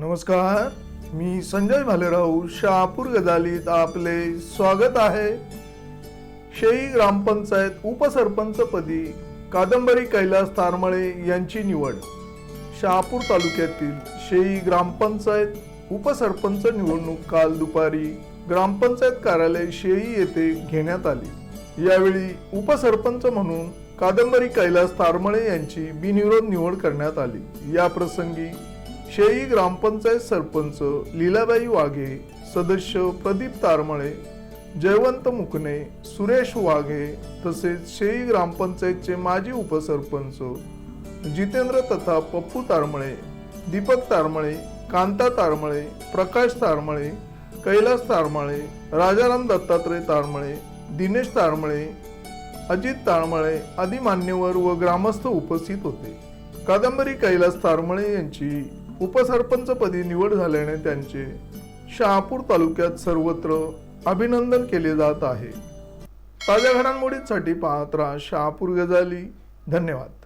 नमस्कार मी संजय भालेराव शहापूर गजालीत आपले स्वागत आहे. शेई ग्रामपंचायत उपसरपंचपदी कादंबरी कैलास तारमळे यांची निवड. शहापूर तालुक्यातील शेई ग्रामपंचायत उपसरपंच निवडणूक काल दुपारी ग्रामपंचायत कार्यालय शेई येथे घेण्यात आली. यावेळी उपसरपंच म्हणून कादंबरी कैलास तारमळे यांची बिनविरोध निवड करण्यात आली. या प्रसंगी शेळी ग्रामपंचायत सरपंच लीलाबाई वाघे सदस्य प्रदीप तारमळे जयवंत मुकणे सुरेश वाघे तसेच शेळी ग्रामपंचायतचे माजी उपसरपंच जितेंद्र तथा पप्पू तारमळे दीपक तारमळे कांता तारमळे प्रकाश तारमळे कैलास तारमळे राजाराम दत्तात्रय तारमळे दिनेश तारमळे अजित तारमळे आदी मान्यवर व ग्रामस्थ उपस्थित होते. कादंबरी कैलास तारमळे यांची उपसरपंचपदी निवड झाल्याने त्यांचे शहापूर तालुक्यात सर्वत्र अभिनंदन केले जात आहे. ताज्या घडामोडींसाठी पाहत राहा शहापूर गजाली. धन्यवाद.